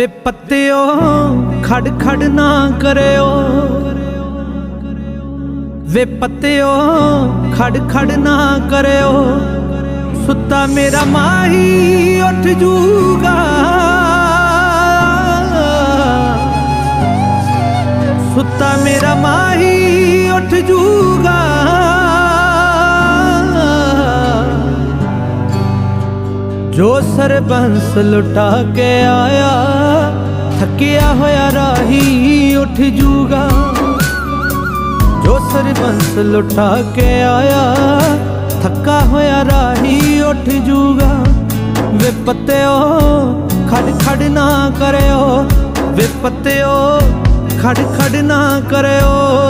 ਵੇ ਪੱਤਿਓ, ਖੜ ਖੜ ਨਾ ਕਰਿਓ। ਵੇ ਪੱਤਿਓ, ਖੜ ਖੜ ਨਾ ਕਰਿਓ। ਸੁੱਤਾ ਮੇਰਾ ਮਾਹੀ, ਉੱਠ ਜੂਗਾ। ਸੁੱਤਾ ਮੇਰਾ ਮਾਹੀ, ਉੱਠ ਜੂ ਜੋ ਸਰਬੰਸ ਲੁਟਾ ਕੇ ਆਇਆ, ਥੱਕਿਆ ਹੋਇਆ ਰਾਹੀ ਉੱਠ ਜੂਗਾ। ਜੋ ਸਰਬੰਸ ਲੁਟਾ ਕੇ ਆਇਆ, ਥੱਕਾ ਹੋਇਆ ਰਾਹੀ ਉੱਠ ਜੂਗਾ। ਵੇ ਪੱਤਿਓ ਖੜ ਖੜ ਨਾ ਕਰਿਓ ਵੇ ਖੜ ਖੜ ਨਾ ਕਰਿਓ।